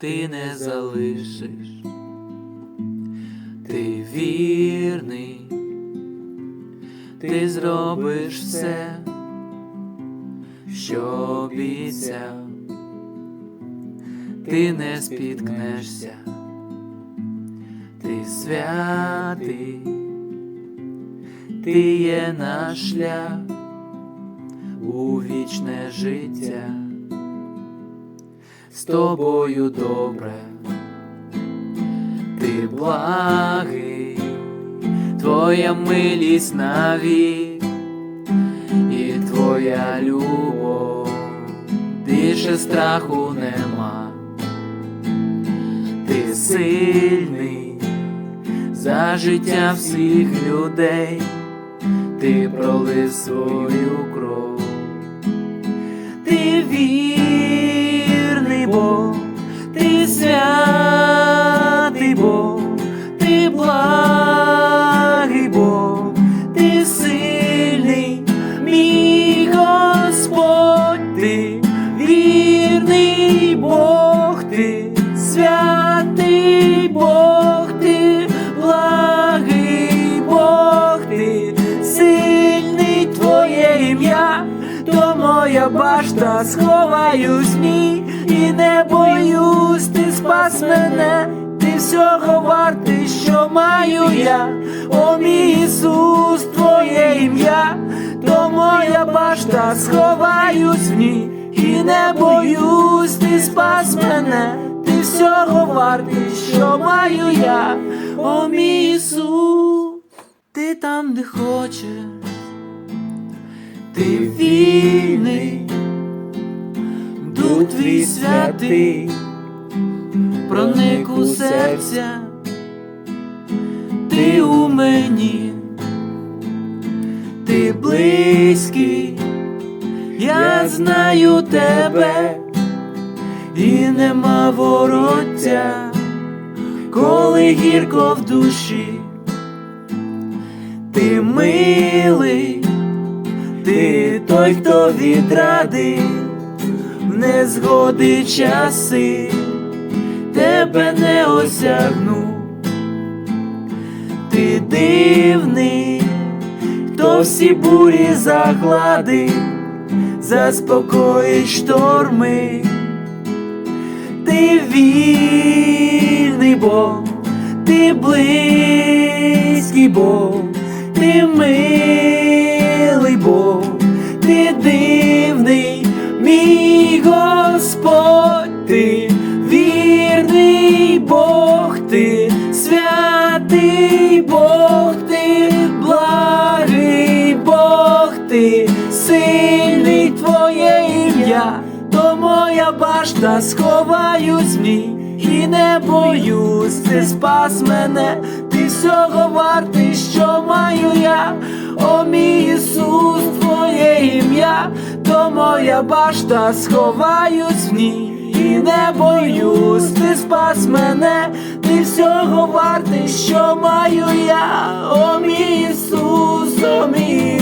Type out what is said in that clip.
ти не залишиш, ти вірний, ти зробиш все, що обіцяв, ти не спіткнешся, ти святий, ти є наш шлях у вічне життя. З тобою добре, ти благий, твоя милість навік і твоя любов, більше страху нема, ти сильний за життя всіх людей, ти пролив свою кров, ти вірний башта сховаюсь в ній і не боюсь, ти спас мене, ти всього вартий, що маю я, о мій Ісус, твоє ім'я, то моя башта сховаюсь в і не боюсь, ти спас мене, ти всього вартий, що маю я, о мій Ісус, ти там, де хочеш ти вільний, дух твій святий, проник у серця, ти у мені, ти близький, я знаю тебе, і нема вороття, коли гірко в душі, ти милий той, хто відради в незгоди часи, тебе не осягну, ти дивний, хто всі бурі заглади, заспокоїть шторми, ти вільний Бог, ти близький Бог, ти милий Бог, башта сховаюсь в і не боюсь, ти спас мене, ти всього вартий, що маю я, о мій Ісус, твоє ім'я, то моя башта сховаюсь в і не боюсь, ти спас мене, ти всього вартий, що маю я, о мій Ісус, о мій.